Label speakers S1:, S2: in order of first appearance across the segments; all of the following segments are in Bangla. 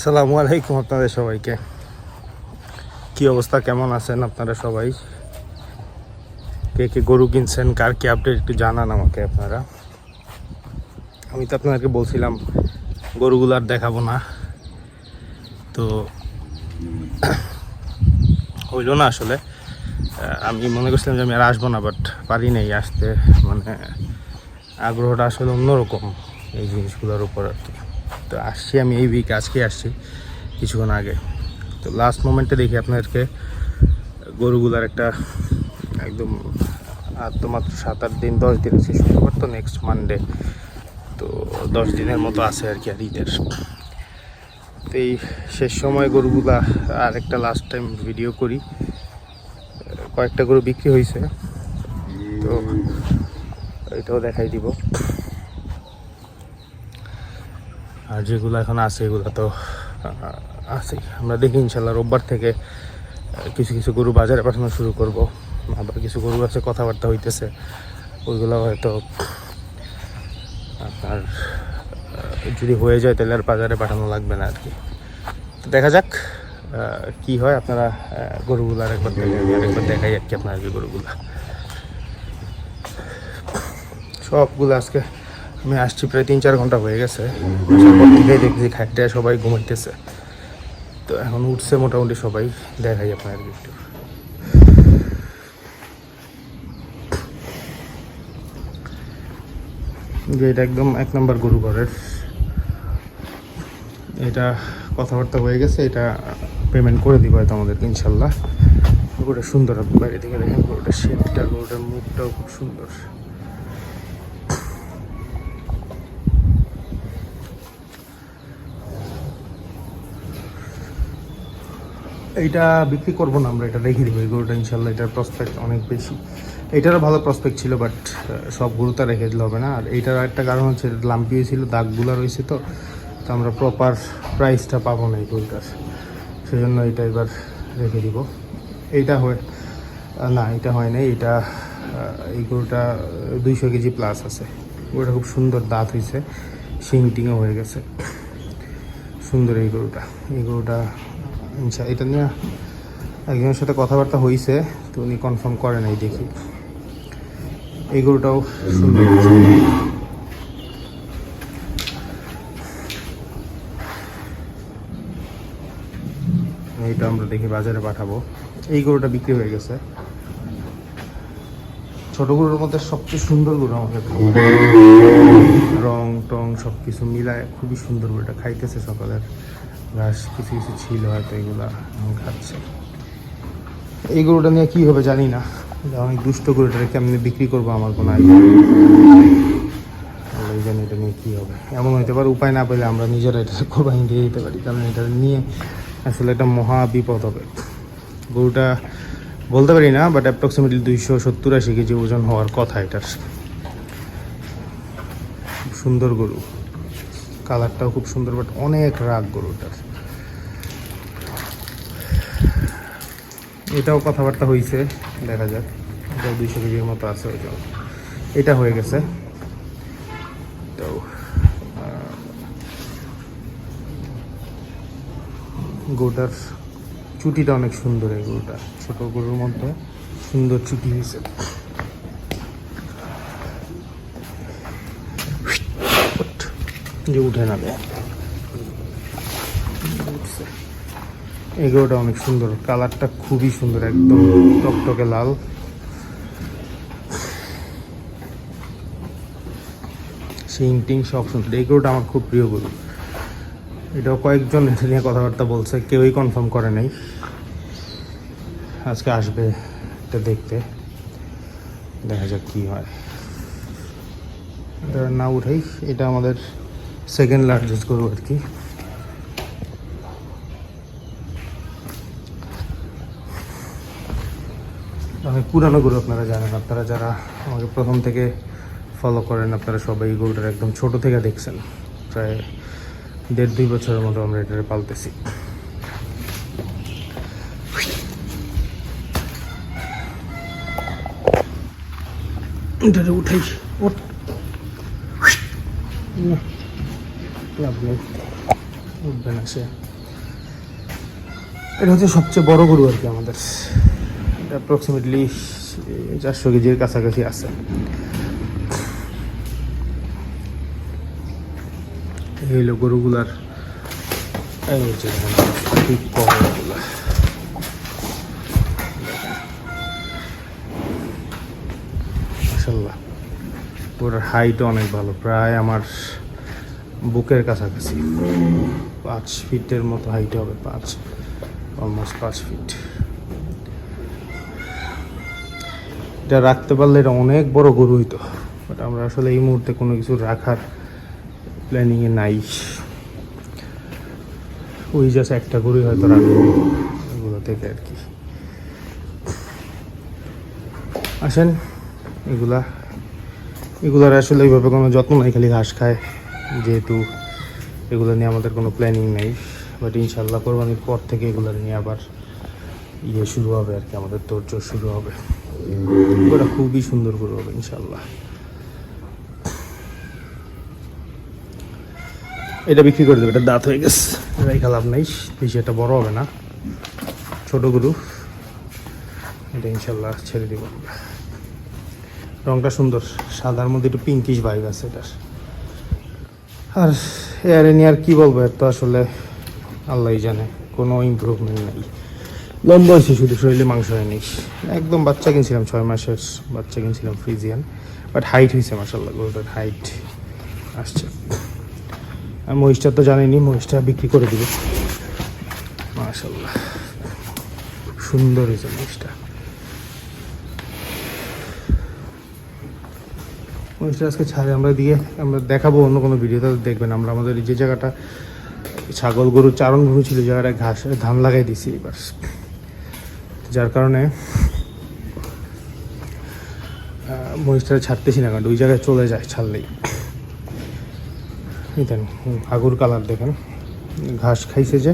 S1: আসসালামু আলাইকুম আপনাদের সবাইকে। কি অবস্থা, কেমন আছেন আপনারা সবাই? কে কে গরু কিনছেন, কার কি আপডেট একটু জানান আমাকে আপনারা। আমি তো আপনাদেরকে বলছিলাম, গরুগুলো আর দেখাবো না। তো হইল না আসলে। আমি মনে করছিলাম যে আমি আর আসব না বাট পারি নাই আসতে। মানে আগ্রহটা আসলে অন্যরকম এই জিনিসগুলোর উপর আর কি। তো আসছি আমি এই উইক আজকে আসছি কিছুক্ষণ আগে। তো লাস্ট মোমেন্টে দেখি আপনাদেরকে গরুগুলার একটা একদম আর তো মাত্র সাত আট দিন, দশ দিন আছে, শুক্রবার তো নেক্সট মানডে তো দশ দিনের মতো আছে আর কি, আর ঈদের। তো এই শেষ সময় গরুগুলা আর একটা লাস্ট টাইম ভিডিও করি। কয়েকটা গরু বিক্রি হয়েছে তো এটাও দেখাই দিব। আর যেগুলো এখন আছে, এগুলো তো আছেই আমরা দেখি ইনশাল্লাহ, রোববার থেকে কিছু কিছু গরু বাজারে পাঠানো শুরু করব। আবার কিছু গরু আছে, কথাবার্তা হইতেছে। ওইগুলো হয়তো, আপনার যদি হয়ে যায় তাহলে আর বাজারে পাঠানো লাগবে না আর কি তো দেখা যাক কি হয়। আপনারা গরুগুলো দেখে আমি আরেকবার দেখাই আর কি আপনাদেরকে গরুগুলা। সবগুলো আজকে আমি আসছি প্রায় তিন চার ঘণ্টা হয়ে গেছে। দেখছি খাইতে সবাই ঘুমাইতেছে। তো এখন উঠছে মোটামুটি সবাই, দেখাই আপনাদেরকে একটু। এটা একদম এক নম্বর গরু ঘরের। এটা কথাবার্তা হয়ে গেছে, এটা পেমেন্ট করে দিব হয়তো আমাদেরকে, ইনশাল্লাহ। গরুটা সুন্দর আপনি বাইরে থেকে দেখেন, গরুটার শেপটা গরুটার মুখটাও খুব সুন্দর। এইটা বিক্রি করব না আমরা, এটা রেখে দিব। এই গরুটা ইনশাল্লাহ এটার প্রসপেক্ট অনেক বেশি। এইটারও ভালো প্রসপেক্ট ছিল বাট সব গরুটা রেখে দিলে হবে না। আর এইটার একটা কারণ হচ্ছে লাম্পি হয়েছিল, দাগগুলো রয়েছে তো তো আমরা প্রপার প্রাইসটা পাবো না এই গরুটার। সেজন্য এটা এবার রেখে দিব। এইটা হয় না, এটা হয় নাই। এটা এই গরুটা দুইশো কেজি প্লাস আছে। গরুটা খুব সুন্দর দাঁত হয়েছে শিং টিংও হয়ে গেছে। সুন্দর এই গরুটা। এই গরুটা ইনশা এটা নিয়ে একজনের সাথে কথাবার্তা হয়েছে তো উনি কনফার্ম করে নাই দেখি। এই গরুটাও সুন্দর। এইটা আমরা দেখি বাজারে পাঠাবো। এই গরুটা বিক্রি হয়ে গেছে। ছোট গরুর মধ্যে সবচেয়ে সুন্দর গরু আমাকে রং টং সব কিছু মিলায় খুবই সুন্দর গরুটা, খাইতেছে সকালের। ঘাস কিছু কিছু ছিল হয়তো এগুলা খাচ্ছে। এই গরুটা নিয়ে কী হবে জানি না। আমি দুষ্ট গরুটাকে কেমনি বিক্রি করব আমার কোনো আইডিয়া এই জানি এটা নিয়ে কী হবে? এমন হইতে পারে, উপায় না পেলে আমরা নিজেরা এটা কোরবানি দিয়ে দিতে পারি। কারণ এটা নিয়ে আসলে একটা মহা বিপদ হবে। গরুটা বলতে পারি না বাট অ্যাপ্রক্সিমেটলি দুইশো সত্তর আশি কেজি ওজন হওয়ার কথা এটার। সুন্দর গরু। কালারটাও খুব সুন্দর বাট অনেক রাগ গরুটার এটাও কথাবার্তা হয়েছে দেখা যাক। এটাও দুইশো কেজির মতো আছে ওজন। এটা হয়ে গেছে। তো গরুটার চুটিটা অনেক সুন্দর এই গরুটা ছোট গরুর মধ্যে সুন্দর চুটি হয়েছে যে উঠে উঠছে। এই অনেক সুন্দর। কালারটা খুবই সুন্দর, একদম টকটকে লাল। সিং সব সুন্দর এই গরুটা আমার খুব প্রিয় গরু এটাও কয়েকজন এটা নিয়ে কথাবার্তা বলছে, কেউই কনফার্ম করে নাই। আজকে আসবে এটা দেখতে। দেখা যাক কি হয়। এটা না উঠাই এটা আমাদের সেকেন্ড লার্জেস্ট গরু আর কি অনেক পুরানো গরু আপনারা জানেন আপনারা যারা আমাকে প্রথম থেকে ফলো করেন আপনারা সবাই গরুটার একদম ছোট থেকে দেখছেন। প্রায় দেড় দুই বছরের মতো আমরা এটাকে পালতেছি। এটারে উঠাই ওঠ না, নেই উঠবে না সে এটা হচ্ছে সবচেয়ে বড় গরু আর কি আমাদের। অ্যাপ্রক্সিমেটলি চারশো কেজির কাছাকাছি আছে। এই হলো গরুগুলার হচ্ছে হাইটও অনেক ভালো। প্রায় আমার বুকের কাছাকাছি। পাঁচ ফিটের মতো হাইট হবে, পাঁচ অলমোস্ট পাঁচ ফিট। এটা রাখতে পারলে এটা অনেক বড় গরু হইতো বাট আমরা আসলে এই মুহূর্তে কোনো কিছু রাখার প্ল্যানিংয়ে নাই। ওই জাস্ট একটা গরুই হয়তো রাখব, এগুলো থেকে আর কি। আসেন, এগুলা, এগুলার আসলে এইভাবে কোনো যত্ন নাই, খালি ঘাস খায়। যেহেতু এগুলো নিয়ে আমাদের কোনো প্ল্যানিং নেই বাট ইনশাল্লাহ কোরবানির পর থেকে এগুলো নিয়ে আবার ইয়ে শুরু হবে আর কি, আমাদের তোরজোর শুরু হবে। ওটা খুবই সুন্দর গরু হবে, ইনশাল্লাহ। এটা বিক্রি করে দেবে, এটা দাঁত হয়ে গেছে। রেখা লাভ নেই, বেশি এটা বড় হবে না। ছোট গরু, এটা ইনশাল্লাহ ছেড়ে দিব। রংটা সুন্দর, সাদার মধ্যে একটু পিঙ্কিশ ভাইব আছে এটার। আর এয়ারে নিয়ে আর কি বলব, এর তো আসলে আল্লাহই জানে, কোনো ইমপ্রুভমেন্ট নেই। লম্বা হয়েছে শুধু, শরীরে মাংস হয়নি। একদম বাচ্চা কিনছিলাম, ছয় মাসের বাচ্চা কিনছিলাম ফ্রিজিয়ান বাট হাইট হয়েছে মাসাল্লাহ গরুটার হাইট আসছে। আর মহিষটা তো জানিনি মহিষটা বিক্রি করে দিবে। মাসাল্লাহ সুন্দর হয়েছে মহিষটা। মহিষটা আজকে ছাড়ে। আমরা দিয়ে আমরা দেখাবো অন্য কোনো ভিডিওতে দেখবেন আমরা আমাদের যে জায়গাটা, ছাগল গরু, চারণ ভূমি ছিল, জায়গাটায় ঘাস, ধান লাগাই দিছি এবার। যার কারণে মহিষটা ছাড়তেছি না, কারণ ওই জায়গায় চলে যায় ছাড়লেই। দেন, আগুর কালার দেখেন। ঘাস খাইছে যে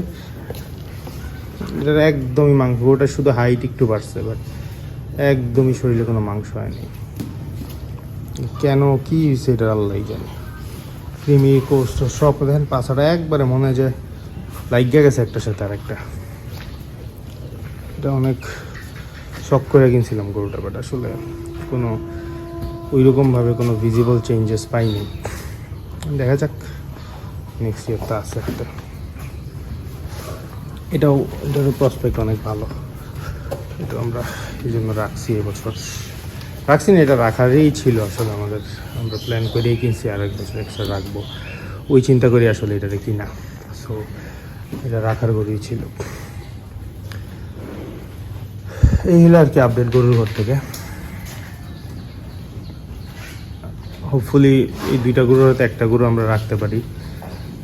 S1: একদমই মাংস ওটা শুধু হাইট একটু বাড়ছে বাট একদমই শরীরে কোনো মাংস হয়নি। কেন, কি সেটা আল্লাহ জানে। ক্রিমি কোস্ট সব দেখেন, পাছাটা একবারে মনে হয় যে লাগিয়ে গেছে একটার সাথে আর একটা এটা অনেক শখ করে কিনছিলাম গরুটা বাট আসলে কোনো ওইরকমভাবে কোনো ভিজিবল চেঞ্জেস পাইনি। দেখা যাক নেক্সট ইয়ার তো আছে একটা। এটাও, এটারও প্রসপেক্ট অনেক ভালো। এটা আমরা এই জন্য রাখছি এবছর। রাখছি না এটা রাখারই ছিল আসলে আমাদের। আমরা প্ল্যান করেই কিনছি, আর এক বছর এক্সট্রা রাখব। ওই চিন্তা করি আসলে এটারে কিনা। সো এটা রাখার গরুই ছিল। এই হলো আর কি আপডেট গরুর ঘর থেকে। হোপফুলি এই দুইটা গরুর হয়তো একটা গরু আমরা রাখতে পারি।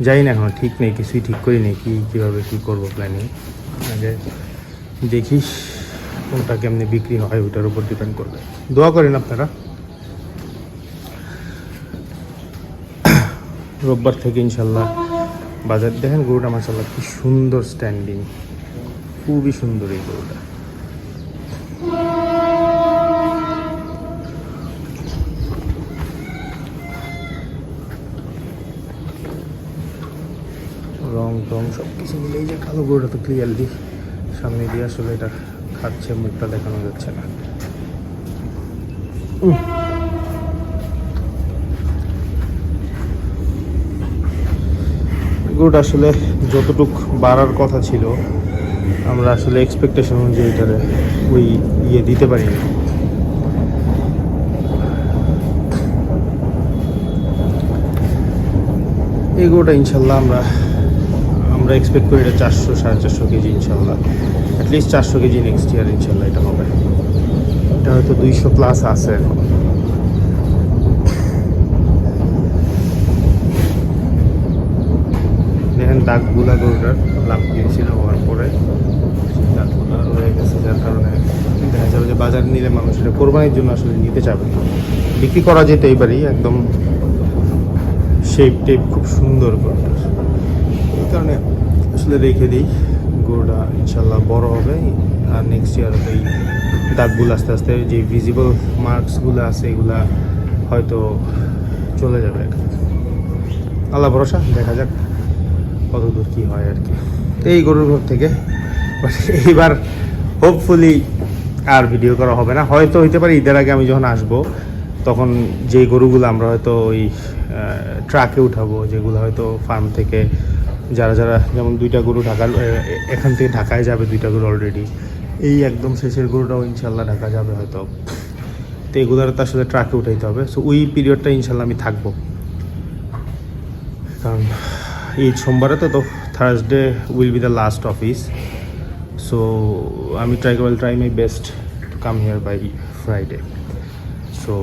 S1: যাই না এখন ঠিক নেই, কিছুই ঠিক করি নেই, কি, কীভাবে কী করব প্ল্যানিং আগে দেখিস। কোনটা কেমনি বিক্রি হয় ওটার উপর ডিপেন্ড করবে। দোয়া করেন আপনারা। রোববার থেকে ইনশাল্লাহ বাজার দেখেন গরুটা মাসাল্লাহ কি সুন্দর স্ট্যান্ডিং খুবই সুন্দর এই গরুটা। রং টং সব কিছু মিলে এই যে কালো গরুটা তো ক্লিয়ারলি সামনে দিয়ে আসলে এটা খাচ্ছে, মুখটা দেখানো যাচ্ছে না। গরুটা আসলে যতটুক বাড়ার কথা ছিল, আমরা আসলে এক্সপেকটেশন অনুযায়ী এটারে ওই ইয়ে দিতে পারিনি এই গরুটা ইনশাল্লাহ আমরা আমরা এক্সপেক্ট করি এটা চারশো, সাড়ে চারশো কেজি ইনশাল্লাহ। অ্যাটলিস্ট চারশো কেজি নেক্সট ইয়ার ইনশাল্লাহ এটা হবে। এটা হয়তো দুইশো প্লাস আছে এখন। দেখেন দাগগুলা গরুটার লাভ দিয়েছিল হওয়ার পরে। দাগগুলা রয়ে গেছে যার কারণে দেখা যাবে যে বাজার নিলে মানুষ এটা কোরবানির জন্য আসলে নিতে চাবে। বিক্রি করা যেতেই পারি, একদম শেপ টেপ খুব সুন্দর গরুটার। কারণে আসলে রেখে দিই। গরুটা ইনশাল্লাহ বড় হবে আর নেক্সট ইয়ার এই দাগগুলো আস্তে আস্তে যে ভিজিবল মার্কসগুলো আছে এগুলা হয়তো চলে যাবে আল্লাহ ভরসা, দেখা যাক কত দূর কী হয় আর কি। এই গরুর ঘর থেকে But এইবার হোপফুলি আর ভিডিও করা হবে না। হয়তো হইতে পারে ঈদের আগে আমি যখন আসব, তখন যে গরুগুলো আমরা হয়তো ওই ট্রাকে উঠাবো, যেগুলো হয়তো ফার্ম থেকে যারা যারা যেমন দুইটা গরু ঢাকার এখান থেকে ঢাকায় যাবে দুইটা গরু অলরেডি এই একদম শেষের গরুটাও ইনশাল্লাহ ঢাকা যাবে হয়তো। তো এগুলোর তার সাথে ট্রাকে উঠাইতে হবে। সো ওই পিরিয়ডটা ইনশাল্লাহ আমি থাকব। কারণ, এই সোমবারে তো তো Thursday will be the last office so আমি try will try my best to come here by Friday so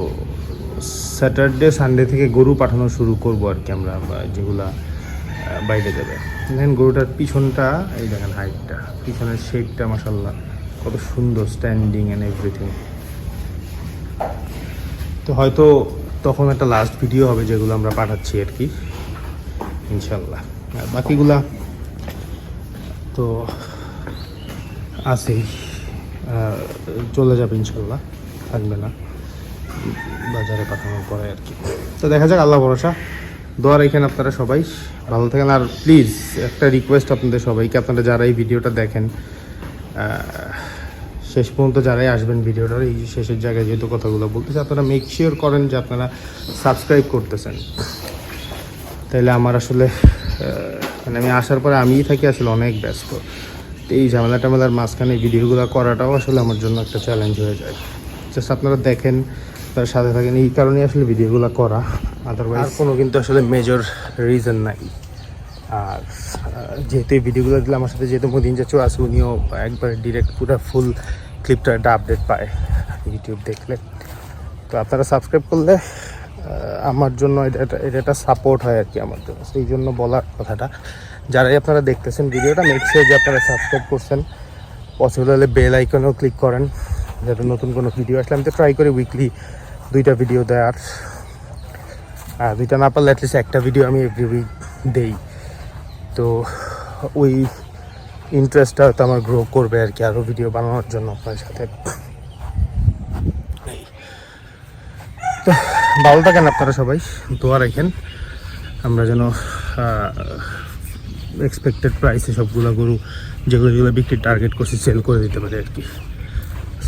S1: Saturday Sunday থেকে গরু পাঠানো শুরু করব আর কি আমরা যেগুলা বাইরে যাবে। দেখেন গরুটার পিছনটা, এই দেখেন হাইটটা পিছনের শেপটা মাসাল্লাহ কত সুন্দর স্ট্যান্ডিং অ্যান্ড এভরিথিং তো হয়তো তখন একটা লাস্ট ভিডিও হবে যেগুলো আমরা পাঠাচ্ছি আর কি ইনশাল্লাহ আর বাকিগুলা তো আছেই চলে যাবে ইনশাল্লাহ থাকবে না, বাজারে পাঠানোর পরে আর কি। তো দেখা যাক, আল্লাহ ভরসা। দোয়া রেখেন আপনারা সবাই। ভালো থাকেন। আর প্লিজ একটা রিকোয়েস্ট আপনাদের সবাইকে। আপনারা যারা এই ভিডিওটা দেখেন শেষ পর্যন্ত যারাই আসবেন ভিডিওটার, এই শেষের জায়গায় যেহেতু কথাগুলো বলতেছে, আপনারা মেক শিওর করেন যে আপনারা সাবস্ক্রাইব করতেছেন। তাইলে আমার আসলে মানে আমি আসার পরে আমিই থাকি আসলে অনেক ব্যস্ত। তো এই ঝামেলা টামেলার মাঝখানে ভিডিওগুলো করাটাও আসলে আমার জন্য একটা চ্যালেঞ্জ হয়ে যায়। জাস্ট আপনারা দেখেন তার সাথে থাকেন। এই কারণেই আসলে ভিডিওগুলো করা। আদারওয়াইজ কোনো কিন্তু আসলে মেজর রিজন নাই। আর যেহেতু এই ভিডিওগুলো দিলে আমার সাথে যেহেতু মদিন চাচু আছে, উনিও একবার ডিরেক্ট পুরো ফুল ক্লিপটা একটা আপডেট পায় ইউটিউব দেখলে। তো আপনারা সাবস্ক্রাইব করলে আমার জন্য এটা, এটা- একটা সাপোর্ট হয় আর কি আমার জন্য। সেই জন্য বলার কথাটা। যারাই আপনারা দেখতেছেন ভিডিওটা মেক যে আপনারা সাবস্ক্রাইব করছেন। পসিবল হলে বেল আইকনেও ক্লিক করেন। যাতে নতুন কোনো ভিডিও আসলে আমি তো ট্রাই করি উইকলি দুইটা ভিডিও দেওয়ার আর দুইটা না পারলে অ্যাটলিস্ট একটা ভিডিও আমি এভরি উইক দেই। তো ওই ইন্টারেস্টটা হয়তো আমার গ্রো করবে আর কি আরও ভিডিও বানানোর জন্য আপনার সাথে। তো ভালো থাকেন আপনারা সবাই, দোয়া রাখেন। আমরা যেন এক্সপেক্টেড প্রাইসে সবগুলো গরু যেগুলো যেগুলো বিক্রির টার্গেট করছি সেল করে দিতে পারি আর কি।